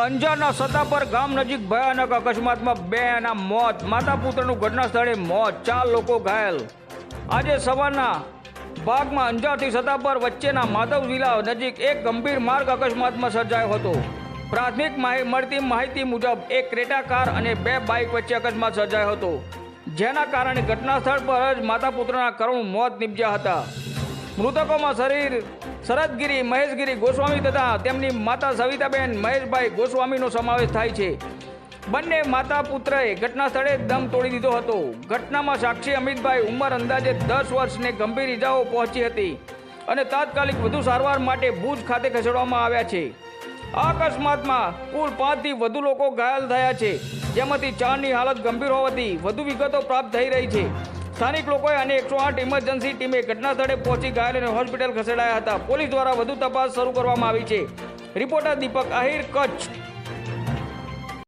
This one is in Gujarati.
અંજારના સતાપર ગામ નજીક ભયાનક અકસ્માતમાં બેના મોત, માતા પુત્રનું ઘટના સ્થળે મોત, ચાર લોકો ઘાયલ. આજે સવારના ભાગમાં અંજારથી સતાપર વચ્ચેના માધવ જિલ્લા નજીક એક ગંભીર માર્ગ અકસ્માતમાં સર્જાયો હતો. પ્રાથમિક મળતી માહિતી મુજબ એક ક્રેટા કાર અને બે બાઇક વચ્ચે અકસ્માત સર્જાયો હતો. જેના કારણે ઘટના સ્થળ પર જ માતા પુત્રના કરુણ મોત નીપજ્યા હતા. મૃતકોમાં શરીર શરદગીરી મહેશગીરી, ગોસ્વામી તથા તેમની માતા સવિતાબેન, મહેશભાઈ ગોસ્વામીનો સમાવેશ થાય છે. બંને માતા પુત્રએ ઘટના સ્થળે દમ તોડી દીધો હતો. ઘટનામાં સાક્ષી અમિતભાઈ ઉંમર અંદાજે દસ વર્ષને ગંભીર ઇજાઓ પહોંચી હતી અને તાત્કાલિક વધુ સારવાર માટે ભુજ ખાતે ખસેડવામાં આવ્યા છે. આ અકસ્માતમાં કુલ પાંચથી વધુ લોકો ઘાયલ થયા છે. જેમાંથી ચારની હાલત ગંભીર હોવાથી વધુ વિગતો પ્રાપ્ત થઈ રહી છે. સ્થાનિક લોકોએ અને એકસો આઠ ઇમરજન્સી ટીમે ઘટના સ્થળે પહોંચી ઘાયલોને હોસ્પિટલ ખસેડાયા હતા. પોલીસ દ્વારા વધુ તપાસ શરૂ કરવામાં આવી છે. રિપોર્ટર દીપક આહિર, કચ્છ.